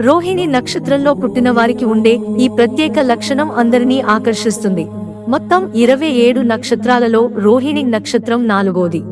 రోహిణి నక్షత్రంలో పుట్టిన వారికి ఉండే ఈ ప్రత్యేక లక్షణం అందరినీ ఆకర్షిస్తుంది. మొత్తం ఇరవై ఏడు నక్షత్రాలలో రోహిణి నక్షత్రం నాలుగోది.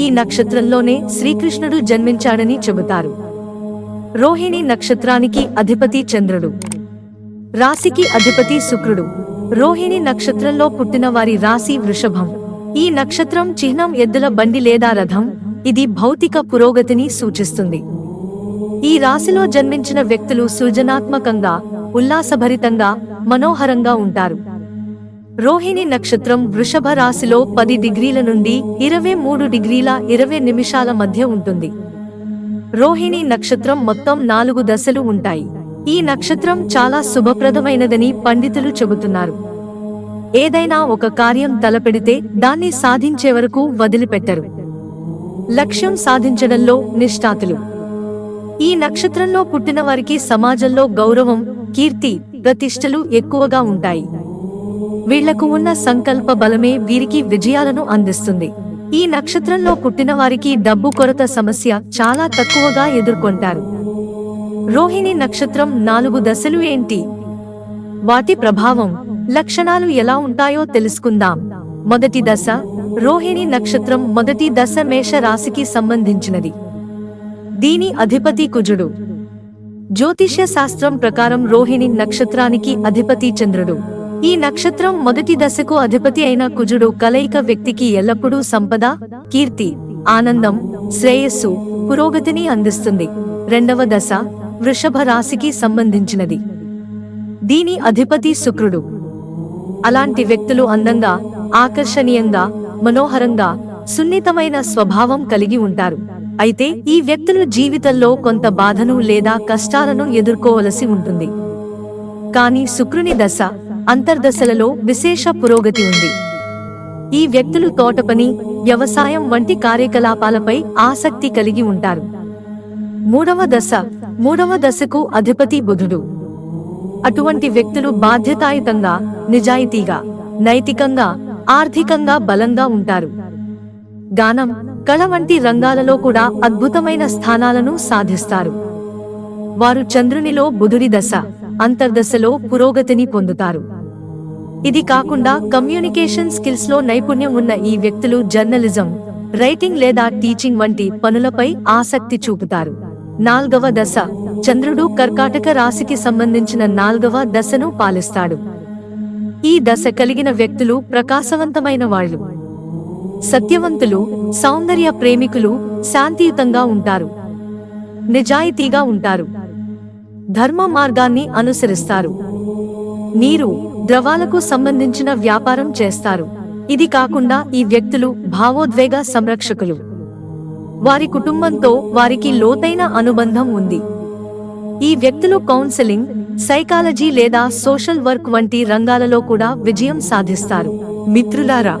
ఈ నక్షత్రంలోనే శ్రీకృష్ణుడు జన్మించాడని చెబుతారు. రోహిణి నక్షత్రానికి అధిపతి చంద్రుడు. రాశికి అధిపతి శుక్రుడు. రోహిణి నక్షత్రంలో పుట్టిన వారి రాశి వృషభం. ఈ నక్షత్రం చిహ్నం ఎద్దుల బండి లేదా రథం. ఇది భౌతిక పురోగతిని సూచిస్తుంది. ఈ రాశిలో జన్మించిన వ్యక్తులు సృజనాత్మకంగా ఉల్లాసభరితంగా మనోహరంగా ఉంటారు. రోహిణి నక్షత్రం వృషభ రాశిలో పది డిగ్రీల నుండి ఇరవై మూడు డిగ్రీల ఇరవై నిమిషాల మధ్య ఉంటుంది. రోహిణి నక్షత్రం మొత్తం నాలుగు దశలు ఉంటాయి. ఈ నక్షత్రం చాలా శుభప్రదమైనదని పండితులు చెబుతున్నారు. ఏదైనా ఒక కార్యం తలపెడితే దాన్ని సాధించే వరకు వదిలిపెట్టరు. లక్ష్యం సాధించడంలో నిష్ఠాతులు. ఈ నక్షత్రంలో పుట్టిన వారికి సమాజంలో గౌరవం కీర్తి ప్రతిష్టలు ఎక్కువగా ఉంటాయి. వీళ్ళకు ఉన్న సంకల్ప బలమే వీరికి విజయాలను అందిస్తుంది. ఈ నక్షత్రంలో పుట్టిన వారికి డబ్బు కొరత సమస్య చాలా తక్కువగా ఎదుర్కొంటారు. రోహిణి నక్షత్రం నాలుగు దశలు ఏంటి? వాటి ప్రభావం లక్షణాలు ఎలా ఉంటాయో తెలుసుకుందాం. మొదటి దశ రోహిణి నక్షత్రం మొదటి దశ మేష రాశికి సంబంధించినది. దీని అధిపతి కుజుడు. జ్యోతిష్య శాస్త్రం ప్రకారం రోహిణి నక్షత్రానికి అధిపతి చంద్రుడు. ఈ నక్షత్రం మొదటి దశకు అధిపతి అయిన కుజుడు కలయిక వ్యక్తికి ఎల్లప్పుడూ సంపద కీర్తి ఆనందం శ్రేయస్సు పురోగతిని అందిస్తుంది. రెండవ దశ వృషభ రాశికి సంబంధించినది. దీని అధిపతి శుక్రుడు. అలాంటి వ్యక్తులు అందంగా ఆకర్షణీయంగా మనోహరంగా సున్నితమైన స్వభావం కలిగి ఉంటారు. అయితే ఈ వ్యక్తులు జీవితంలో కొంత బాధను లేదా కష్టాలను ఎదుర్కోవలసి ఉంటుంది. కానీ శుక్రుని దశ అంతర్దశలలో విశేష పురోగతి ఉంది. ఈ వ్యక్తులు తోటపని వ్యవసాయం వంటి కార్యకలాపాలపై ఆసక్తి కలిగి ఉంటారు. మూడవ దశ మూడవ దశకు అధిపతి బుధుడు. అటువంటి వ్యక్తులు బాధ్యతాయుతంగా నిజాయితీగా నైతికంగా ఆర్థికంగా బలంగా ఉంటారు. గానం కళ వంటి రంగాలలో కూడా అద్భుతమైన స్థానాలను సాధిస్తారు. వారు చంద్రునిలో బుధుడి దశ అంతర్దశలో పురోగతిని పొందుతారు. ఇది కాకుండా కమ్యూనికేషన్ స్కిల్స్లో నైపుణ్యం ఉన్న ఈ వ్యక్తులు జర్నలిజం రైటింగ్ లేదా టీచింగ్ వంటి పనులపై ఆసక్తి చూపుతారు. నాల్గవ దశ చంద్రుడు కర్కాటక రాశికి సంబంధించిన నాల్గవ దశను పాలిస్తాడు. ఈ దశ కలిగిన వ్యక్తులు ప్రకాశవంతమైన వాళ్ళు. సత్యవంతులు సౌందర్య ప్రేమికులు శాంతియుతంగా ఉంటారు. నిజాయితీగా ఉంటారు. ధర్మ మార్గాన్ని అనుసరిస్తారు. నీరు ద్రవాలకు సంబంధించిన వ్యాపారం చేస్తారు. ఇది కాకుండా ఈ వ్యక్తులు భావోద్వేగ సంరక్షకులు. వారి కుటుంబంతో వారికి లోతైన అనుబంధం ఉంది. ఈ వ్యక్తులు కౌన్సెలింగ్ సైకాలజీ లేదా సోషల్ వర్క్ వంటి రంగాలలో కూడా విజయం సాధిస్తారు. మిత్రులారా